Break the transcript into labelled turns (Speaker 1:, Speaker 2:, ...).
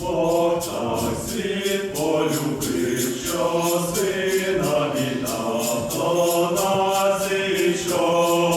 Speaker 1: Бог так світ полюбив, що сина віддав, на свічок.